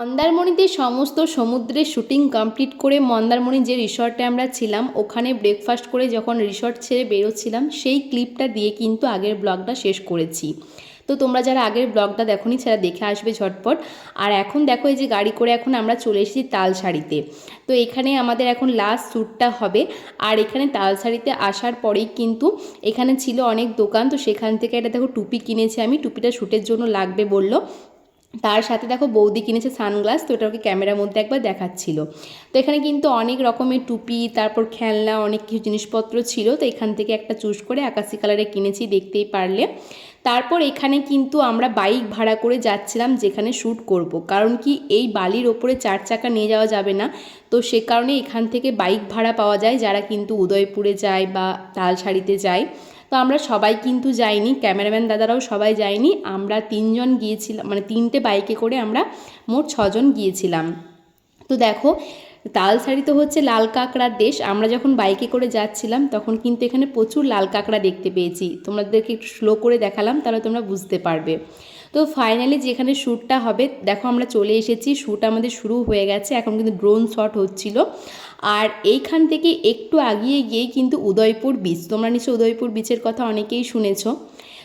মন্দারমণিতে সমস্ত সমুদ্রের শুটিং কমপ্লিট করে মন্দারমণি যে রিসর্টে আমরা ছিলাম, ওখানে ব্রেকফাস্ট করে যখন রিসর্ট ছেড়ে বেরোচ্ছিলাম, সেই ক্লিপটা দিয়ে কিন্তু আগের ব্লগটা শেষ করেছি। তো তোমরা যারা আগের ব্লগটা দেখোনি, সেটা দেখে আসবে ঝটপট। আর এখন দেখো এই যে গাড়ি করে এখন আমরা চলে এসেছি তালসারিতে তো এখানে আমাদের এখন লাস্ট শ্যুটটা হবে। আর এখানে তালসারিতে আসার পরেই কিন্তু এখানে ছিল অনেক দোকান, তো সেখান থেকে এটা দেখো টুপি কিনেছি আমি। টুপিটা শ্যুটের জন্য লাগবে বলল। তার সাথে দেখো বৌদি কিনেছে সানগ্লাস, তো ওটা ওকে ক্যামেরার মধ্যে একবার দেখাচ্ছিল। তো এখানে কিন্তু অনেক রকমের টুপি, তারপর খেলনা, অনেক কিছু জিনিসপত্র ছিল। তো এখান থেকে একটা চুজ করে আকাশি কালারে কিনেছি, দেখতেই পারলে। তারপর এখানে কিন্তু আমরা বাইক ভাড়া করে যাচ্ছিলাম যেখানে শ্যুট করব। কারণ কি এই বালির ওপরে চার চাকা নিয়ে যাওয়া যাবে না। তো সে কারণে এখান থেকে বাইক ভাড়া পাওয়া যায় যারা কিন্তু উদয়পুরে যায় বা তালসারিতে যায়। তো আমরা সবাই কিন্তু যাইনি, ক্যামেরাম্যান দাদারাও সবাই যায়নি আমরা তিনজন গিয়েছিলাম মানে তিনটে বাইকে করে আমরা মোট ছজন গিয়েছিলাম। তো দেখো তাল শাড়ি তো হচ্ছে লাল কাঁকড়ার দেশ, আমরা যখন বাইকে করে যাচ্ছিলাম তখন কিন্তু এখানে প্রচুর লাল কাঁকড়া দেখতে পেয়েছি। তোমাদেরকে একটু স্লো করে দেখালাম, তাহলে তোমরা বুঝতে পারবে। তো ফাইনালি যেখানে শ্যুটটা হবে, দেখো আমরা চলে এসেছি শ্যুট আমাদের শুরু হয়ে গেছে, এখন কিন্তু ড্রোন শট হচ্ছিল। আর এইখান থেকে একটু আগিয়ে গিয়েই কিন্তু উদয়পুর বিচ তোমরা নিশ্চয় উদয়পুর বীচের কথা অনেকেই শুনেছো।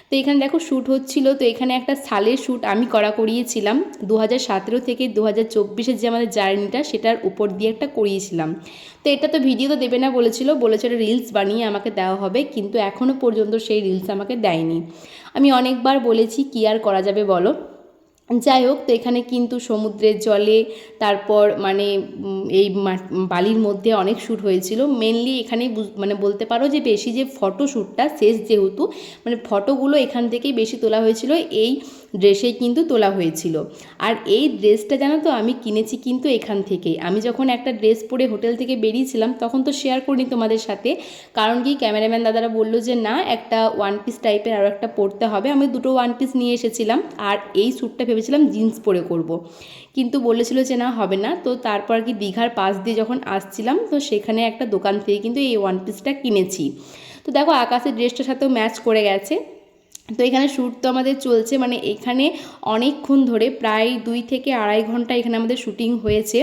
তো এখানে দেখো শ্যুট হচ্ছিল, তো এখানে একটা সালের শ্যুট আমি করা করিয়েছিলাম। দু হাজার সতেরো থেকে দু হাজার চব্বিশের যে আমাদের জার্নিটা সেটার উপর দিয়ে একটা করিয়েছিলাম। তো এটা তো ভিডিও তো দেবে না বলেছিল বলেছিল রিলস বানিয়ে আমাকে দেওয়া হবে, কিন্তু এখনও পর্যন্ত সেই রিলস আমাকে দেয়নি। আমি অনেকবার বলেছি, কী আর করা যাবে বলো? যাই হোক, তো এখানে কিন্তু সমুদ্রের জলে, তারপর মানে এই বালির মধ্যে অনেক শ্যুট হয়েছিল। মেনলি এখানে মানে বলতে পারো যে বেশি যে ফটো শ্যুটটা শেষ যেহেতু মানে ফটোগুলো এখান থেকেই বেশি তোলা হয়েছিল। এই ড্রেসেই কিন্তু তোলা হয়েছিল। আর এই ড্রেসটা জানো তো, আমি কিনেছি কিন্তু এখান থেকেই। আমি যখন একটা ড্রেস পরে হোটেল থেকে বেরিয়েছিলাম, তখন তো শেয়ার করিনি তোমাদের সাথে। কারণ কি ক্যামেরাম্যান দাদারা বলল যে, না, একটা ওয়ান পিস টাইপের আরও একটা পরতে হবে। আমি দুটো ওয়ান পিস নিয়ে এসেছিলাম, আর এই স্যুটটা ভেবেছিলাম জিন্স পরে করব। কিন্তু বলেছিল যে, না, হবে না। তো তারপর কি দীঘার পাশ দিয়ে যখন আসছিলাম, তো সেখানে একটা দোকান থেকে কিন্তু এই ওয়ান পিসটা কিনেছি। তো দেখো, আকাশের ড্রেসটার সাথেও ম্যাচ করে গেছে। তো এখানে শ্যুট তো আমাদের চলছে মানে এখানে অনেকক্ষণ ধরে প্রায় দুই থেকে আড়াই ঘণ্টা এখানে আমাদের শ্যুটিং হয়েছে।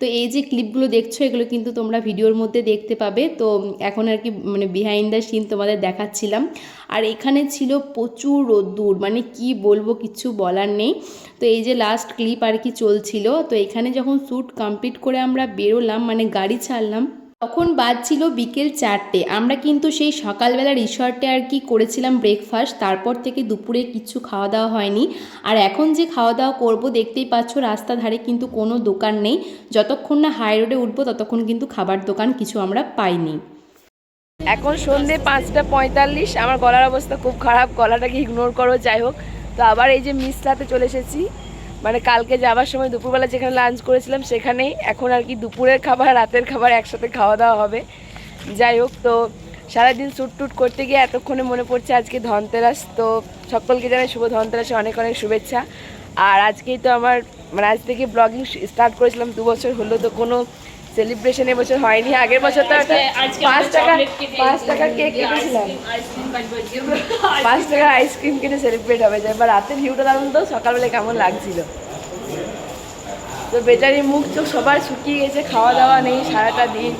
তো এই যে ক্লিপগুলো দেখছ, এগুলো কিন্তু তোমরা ভিডিওর মধ্যে দেখতে পাবে। তো এখন আর কি মানে বিহাইন্ড দ্য সিন তোমাদের দেখাচ্ছিলাম। আর এখানে ছিল প্রচুর রোদ্দুর মানে কি বলব কিছু বলার নেই। তো এই যে লাস্ট ক্লিপ আর কি চলছিল, তো এখানে যখন শ্যুট কমপ্লিট করে আমরা বেরোলাম মানে গাড়ি ছাড়লাম তখন বাজছিল বিকেল চারটে। আমরা কিন্তু সেই সকালবেলা রিসর্টে আর কি করেছিলাম ব্রেকফাস্ট তারপর থেকে দুপুরে কিছু খাওয়া দাওয়া হয়নি। আর এখন যে খাওয়া দাওয়া করব দেখতেই পাচ্ছ রাস্তা ধারে কিন্তু কোনো দোকান নেই। যতক্ষণ না হাই রোডে উঠবো ততক্ষণ কিন্তু খাবার দোকান কিছু আমরা পাইনি। এখন সন্ধে পাঁচটা পঁয়তাল্লিশ, আমার গলার অবস্থা খুব খারাপ, গলাটাকে ইগনোর করো, যাই হোক। তো আবার এই যে মিসলাতে চলে এসেছি। মানে কালকে যাওয়ার সময় দুপুরবেলা যেখানে লাঞ্চ করেছিলাম সেখানেই এখন আর কি দুপুরের খাবার, রাতের খাবার একসাথে খাওয়া দাওয়া হবে। যাই হোক, তো সারাদিন শ্যুট টুট করতে গিয়ে এতক্ষণে মনে পড়ছে আজকে ধনতেরাস। তো সকলকে জানাই শুভ ধনতেরাসে অনেক অনেক শুভেচ্ছা। আর আজকেই তো আমার মানে আজ থেকে ব্লগিং স্টার্ট করেছিলাম, দু বছর হলো। তো কোনো সেলিব্রেশন এবছর হয়নি আগের বছর তো একটা পাঁচ টাকা পাঁচ টাকার কেক কেটেছিলাম। পাঁচ টাকার আইসক্রিম কিনে সেলিব্রেট হবে। যায় বা রাতের ভিউটা দারুণ তো সকালবেলা কেমন লাগছিল? তো বেচারি মুখ চোখ সবার শুকিয়ে গেছে খাওয়া দাওয়া নেই সারাটা দিন।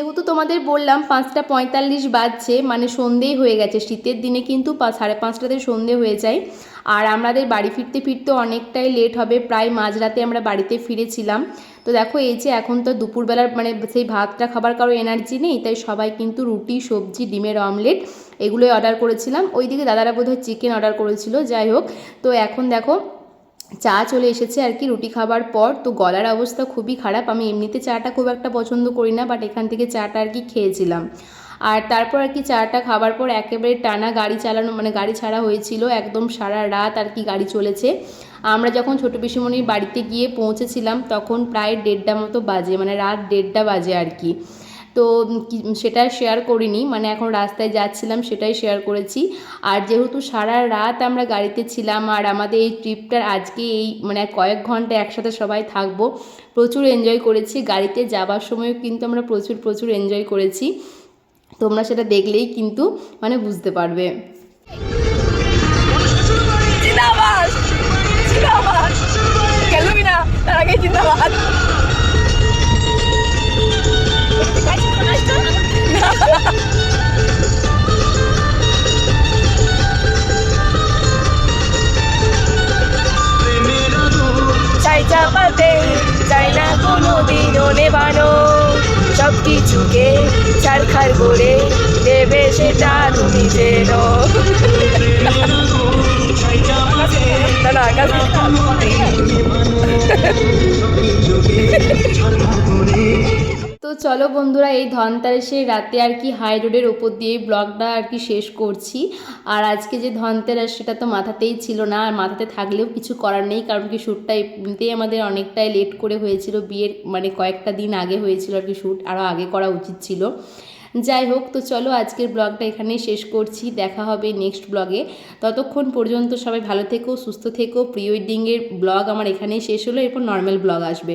যেহেতু তোমাদের বললাম পাঁচটা পঁয়তাল্লিশ বাজছে মানে সন্ধেই হয়ে গেছে, শীতের দিনে কিন্তু সাড়ে পাঁচটাতে সন্ধে হয়ে যায়। আর আমাদের বাড়ি ফিরতে ফিরতে অনেকটাই লেট হবে, প্রায় মাঝরাতে আমরা বাড়িতে ফিরেছিলাম। তো দেখো, এই যে এখন তো দুপুরবেলার মানে সেই ভাতটা খাবার কারও এনার্জি নেই, তাই সবাই কিন্তু রুটি, সবজি, ডিমের অমলেট এগুলোই অর্ডার করেছিলাম। ওইদিকে দাদারা বোধহয় চিকেন অর্ডার করেছিল, যাই হোক। তো এখন দেখো চা চলে এসেছে আর কি, রুটি খাবার পর। তো গলার অবস্থা খুবই খারাপ। আমি এমনিতে চাটা খুব একটা পছন্দ করি না বাট এখান থেকে চাটা আর কি খেয়েছিলাম। আর তারপর আর কি চাটা খাবার পর একেবারে টানা গাড়ি চালানো মানে গাড়ি ছাড়া হয়েছিল। একদম সারা রাত আর কি গাড়ি চলেছে। আমরা যখন ছোটো পিসিমণির বাড়িতে গিয়ে পৌঁছেছিলাম, তখন প্রায় দেড়টা মতো বাজে মানে রাত দেড়টা বাজে আর কি। তো সেটা শেয়ার করিনি মানে এখন রাস্তায় যাচ্ছিলাম সেটাই শেয়ার করেছি। আর যেহেতু সারা রাত আমরা গাড়িতে ছিলাম, আর আমাদের এই ট্রিপটার আজকে এই মানে কয়েক ঘণ্টা একসাথে সবাই থাকব, প্রচুর এনজয় করেছি। গাড়িতে যাবার সময়ও কিন্তু আমরা প্রচুর প্রচুর এনজয় করেছি। তোমরা সেটা দেখলেই কিন্তু মানে বুঝতে পারবে। না? আগে চাই চাই না কোনো দিনও নেবানো। সব কিছুকে ছাড়খাড় করে দেবে সেটা তুমি যেন আকাশ চলো বন্ধুরা, এই ধনতেরাসের রাতে আর কি হাই রোডের ওপর দিয়ে ব্লগটা আর কি শেষ করছি। আর আজকে যে ধনতেরাস, সেটা তো মাথাতেই ছিল না। আর মাথাতে থাকলেও কিছু করার নেই, কারণ কি শ্যুটটা এমনিতেই আমাদের অনেকটাই লেট করে হয়েছিল। বিয়ের মানে কয়েকটা দিন আগে হয়েছিল আর কি শ্যুট আরও আগে করা উচিত ছিল। যাই হোক, তো চলো আজকের ব্লগটা এখানেই শেষ করছি। দেখা হবে নেক্সট ব্লগে ততক্ষণ পর্যন্ত সবাই ভালো থেকো, সুস্থ থেকো। প্রি ওয়েডিংয়ের ব্লগ আমার এখানেই শেষ হলো, এরপর নর্মাল ব্লগ আসবে।